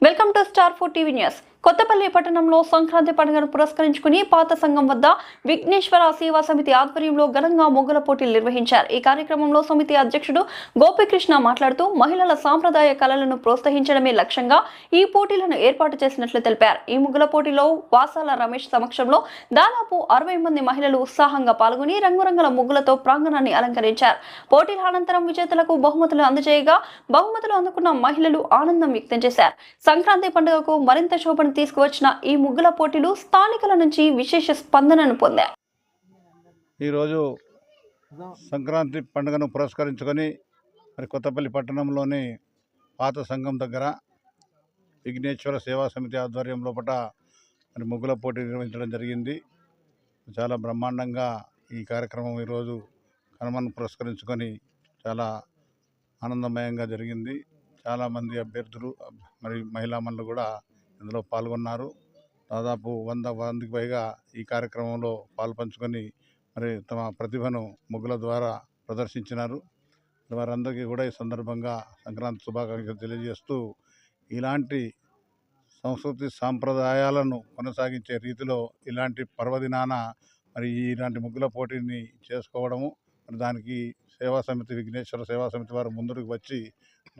Welcome to Star 4 TV News. Kothapalli పట్టణంలో సంక్రాంతి పండుగను పురస్కరించుకుని పాత సంఘం వద్ద విఘ్నేశ్వర సేవా సమితి ఆధ్వర్యంలో ఘనంగా ముగ్గుల పోటీలు నిర్వహించారు. ఈ కార్యక్రమంలో సమితి అధ్యక్షుడు గోపికృష్ణ మాట్లాడుతూ మహిళల సాంప్రదాయ కళలను ప్రోత్సహించడమే లక్ష్యంగా ఈ పోటీలను ఏర్పాటు చేసినట్లు తెలిపారు. ఈ ముగ్గుల పోటీలో వాసాల రమేష్ సమక్షంలో దాదాపు అరవై మంది మహిళలు ఉత్సాహంగా పాల్గొని రంగురంగుల ముగ్గులతో ప్రాంగణాన్ని అలంకరించారు. పోటీల అనంతరం విజేతలకు బహుమతులు అందజేయగా బహుమతులు అందుకున్న మహిళలు ఆనందం వ్యక్తం చేశారు. సంక్రాంతి పండుగకు మరింత శోభను తీసుకువచ్చిన ఈ ముగ్గుల పోటీలు స్థానికుల నుంచి విశేష స్పందనను పొందాయి. ఈరోజు సంక్రాంతి పండుగను పురస్కరించుకొని మరి కొత్తపల్లి పట్టణంలోని పాత సంఘం దగ్గర విఘ్నేశ్వర సేవా సమితి ఆధ్వర్యం లోపల మరి ముగ్గుల పోటీ నిర్వహించడం జరిగింది. చాలా బ్రహ్మాండంగా ఈ కార్యక్రమం ఈరోజు కనుమను పురస్కరించుకొని చాలా ఆనందమయంగా జరిగింది. చాలామంది అభ్యర్థులు మరి మహిళామణులు కూడా ఇందులో పాల్గొన్నారు. దాదాపు వంద మందికి పైగా ఈ కార్యక్రమంలో పాల్పంచుకొని మరి తమ ప్రతిభను ముగ్గుల ద్వారా ప్రదర్శించినారు. వారందరికీ కూడా ఈ సందర్భంగా సంక్రాంతి శుభాకాంక్షలు తెలియజేస్తూ ఇలాంటి సంస్కృతి సాంప్రదాయాలను కొనసాగించే రీతిలో ఇలాంటి పర్వదినాన మరి ఇలాంటి ముగ్గుల పోటీని చేసుకోవడము మరి దానికి సేవా సమితి విఘ్నేశ్వర సేవా సమితి వారు ముందుకు వచ్చి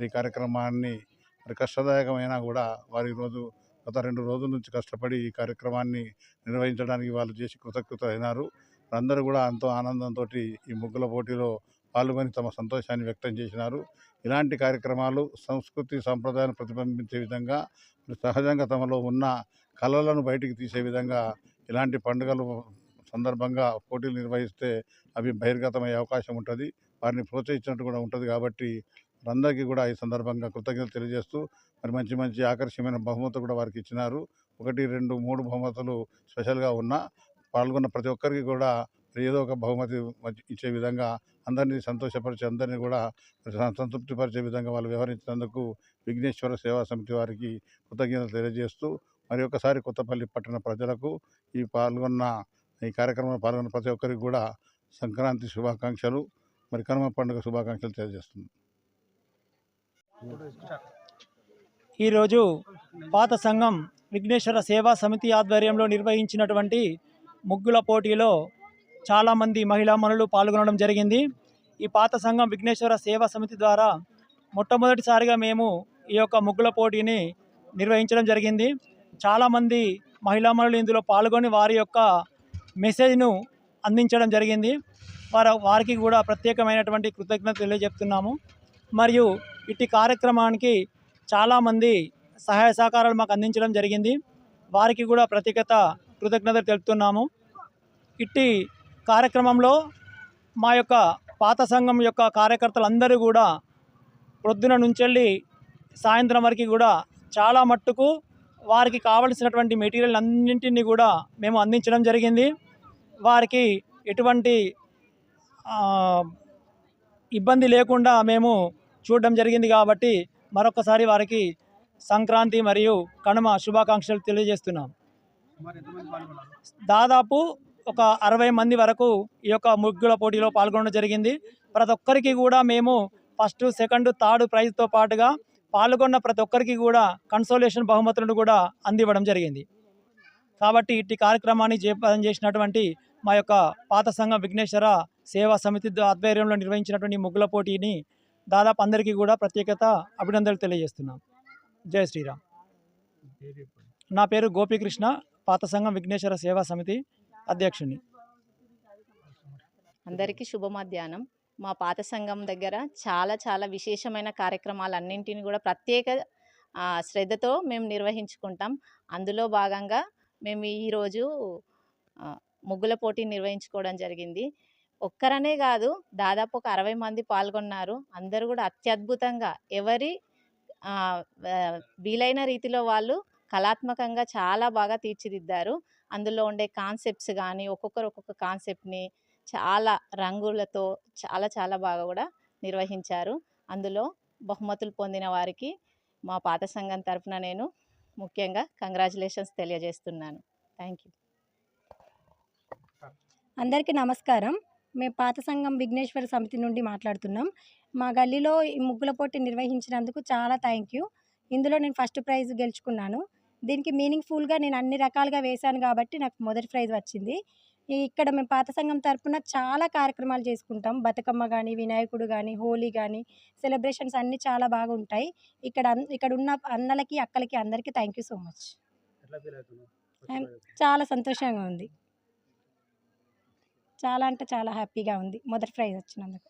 ఈ కార్యక్రమాన్ని మరి కష్టదాయకమైనా కూడా వారు ఈరోజు గత రెండు రోజుల నుంచి కష్టపడి ఈ కార్యక్రమాన్ని నిర్వహించడానికి వాళ్ళు చేసి కృతజ్ఞత అయినారు అందరూ కూడా ఎంతో ఆనందంతో ఈ ముగ్గుల పోటీలో పాల్గొని తమ సంతోషాన్ని వ్యక్తం చేసినారు. ఇలాంటి కార్యక్రమాలు సంస్కృతి సాంప్రదాయాన్ని ప్రతిబింబించే విధంగా సహజంగా తమలో ఉన్న కళలను బయటికి తీసే విధంగా ఇలాంటి పండుగలు సందర్భంగా పోటీలు నిర్వహిస్తే అవి బహిర్గతమయ్యే అవకాశం ఉంటుంది. వారిని ప్రోత్సహించినట్టు కూడా ఉంటుంది కాబట్టి అందరికీ కూడా ఈ సందర్భంగా కృతజ్ఞతలు తెలియజేస్తూ మరి మంచి మంచి ఆకర్షణీయమైన బహుమతులు కూడా వారికి ఇచ్చినారు. ఒకటి రెండు మూడు బహుమతులు స్పెషల్గా ఉన్న పాల్గొన్న ప్రతి ఒక్కరికి కూడా ఏదో ఒక బహుమతి ఇచ్చే విధంగా అందరినీ సంతోషపరిచే అందరినీ కూడా సంతృప్తిపరిచే విధంగా వాళ్ళు వ్యవహరించినందుకు విఘ్నేశ్వర సేవా సమితి వారికి కృతజ్ఞతలు తెలియజేస్తూ మరి ఒకసారి కొత్తపల్లి పట్టణ ప్రజలకు ఈ పాల్గొన్న ఈ కార్యక్రమంలో పాల్గొన్న ప్రతి ఒక్కరికి కూడా సంక్రాంతి శుభాకాంక్షలు మరి కనుమ పండుగ శుభాకాంక్షలు తెలియజేస్తున్నాం. ఈరోజు పాత సంఘం విఘ్నేశ్వర సేవా సమితి ఆధ్వర్యంలో నిర్వహించినటువంటి ముగ్గుల పోటీలో చాలామంది మహిళా మనులు పాల్గొనడం జరిగింది. ఈ పాత సంఘం విఘ్నేశ్వర సేవా సమితి ద్వారా మొట్టమొదటిసారిగా మేము ఈ యొక్క ముగ్గుల పోటీని నిర్వహించడం జరిగింది. చాలామంది మహిళా మనులు ఇందులో పాల్గొని వారి యొక్క మెసేజ్ను అందించడం జరిగింది. వారు వారికి కూడా ప్రత్యేకమైనటువంటి కృతజ్ఞత తెలియజెప్తున్నాము. మరియు ఇట్టి కార్యక్రమానికి చాలామంది సహాయ సహకారాలు మాకు అందించడం జరిగింది. వారికి కూడా ప్రత్యేకత కృతజ్ఞతలు తెలుపుతున్నాము. ఇట్టి కార్యక్రమంలో మా యొక్క పాత సంఘం యొక్క కార్యకర్తలందరూ కూడా ప్రొద్దున నుంచెళ్ళి సాయంత్రం వరకు కూడా చాలా మట్టుకు వారికి కావలసినటువంటి మెటీరియల్ అన్నింటినీ కూడా మేము అందించడం జరిగింది. వారికి ఎటువంటి ఇబ్బంది లేకుండా మేము చూడడం జరిగింది కాబట్టి మరొకసారి వారికి సంక్రాంతి మరియు కనుమ శుభాకాంక్షలు తెలియజేస్తున్నాం. దాదాపు ఒక అరవై మంది వరకు ఈ యొక్క ముగ్గుల పోటీలో పాల్గొనడం జరిగింది. ప్రతి ఒక్కరికి కూడా మేము ఫస్ట్ సెకండ్ థర్డ్ ప్రైజ్తో పాటుగా పాల్గొన్న ప్రతి ఒక్కరికి కూడా కన్సోలేషన్ బహుమతులను కూడా అందివ్వడం జరిగింది. కాబట్టి ఇట్టి కార్యక్రమాన్ని జయప్రదం చేసినటువంటి మా యొక్క పాత సంఘం విఘ్నేశ్వర సేవా సమితి ఆధ్వర్యంలో నిర్వహించినటువంటి ముగ్గుల పోటీని దాదాపు అందరికీ కూడా ప్రత్యేకత అభినందనలు తెలియజేస్తున్నాం. జై శ్రీరామ్. నా పేరు గోపీకృష్ణ పాత సంఘం విఘ్నేశ్వర సేవా సమితి అధ్యక్షుని. అందరికీ శుభ మధ్యాహ్నం మా పాత సంఘం దగ్గర చాలా చాలా విశేషమైన కార్యక్రమాలన్నింటిని కూడా ప్రత్యేక శ్రద్ధతో మేము నిర్వహించుకుంటాం. అందులో భాగంగా మేము ఈరోజు ముగ్గుల పోటీ నిర్వహించుకోవడం జరిగింది. ఒక్కరనే కాదు దాదాపు ఒక అరవై మంది పాల్గొన్నారు. అందరూ కూడా అత్యద్భుతంగా. ఎవరి వీలైన రీతిలో వాళ్ళు కళాత్మకంగా చాలా బాగా తీర్చిదిద్దారు. అందులో ఉండే కాన్సెప్ట్స్ కానీ ఒక్కొక్కరు ఒక్కొక్క కాన్సెప్ట్ని చాలా రంగులతో చాలా చాలా బాగా కూడా నిర్వహించారు. అందులో బహుమతులు పొందిన వారికి మా పాత సంఘం తరఫున నేను ముఖ్యంగా కంగ్రాచులేషన్స్ తెలియజేస్తున్నాను. థ్యాంక్ యూ అందరికీ నమస్కారం. మేము పాత సంఘం విఘ్నేశ్వర సమితి నుండి మాట్లాడుతున్నాం. మా గల్లీలో ఈ ముగ్గుల పోటీ నిర్వహించినందుకు చాలా థ్యాంక్ యూ. ఇందులో నేను ఫస్ట్ ప్రైజ్ గెలుచుకున్నాను. దీనికి మీనింగ్ఫుల్గా నేను అన్ని రకాలుగా వేశాను కాబట్టి నాకు మొదటి ప్రైజ్ వచ్చింది. ఇక్కడ మేము పాత సంఘం తరపున చాలా కార్యక్రమాలు చేసుకుంటాం. బతుకమ్మ కానీ వినాయకుడు కానీ హోలీ కానీ సెలబ్రేషన్స్ అన్నీ చాలా బాగా ఉంటాయి ఇక్కడ ఇక్కడ ఉన్న అన్నలకి అక్కలకి అందరికీ థ్యాంక్ యూ సో మచ్. చాలా సంతోషంగా ఉంది. చాలా అంటే చాలా హ్యాపీగా ఉంది. మొదటి ప్రైజ్ వచ్చినందుకు.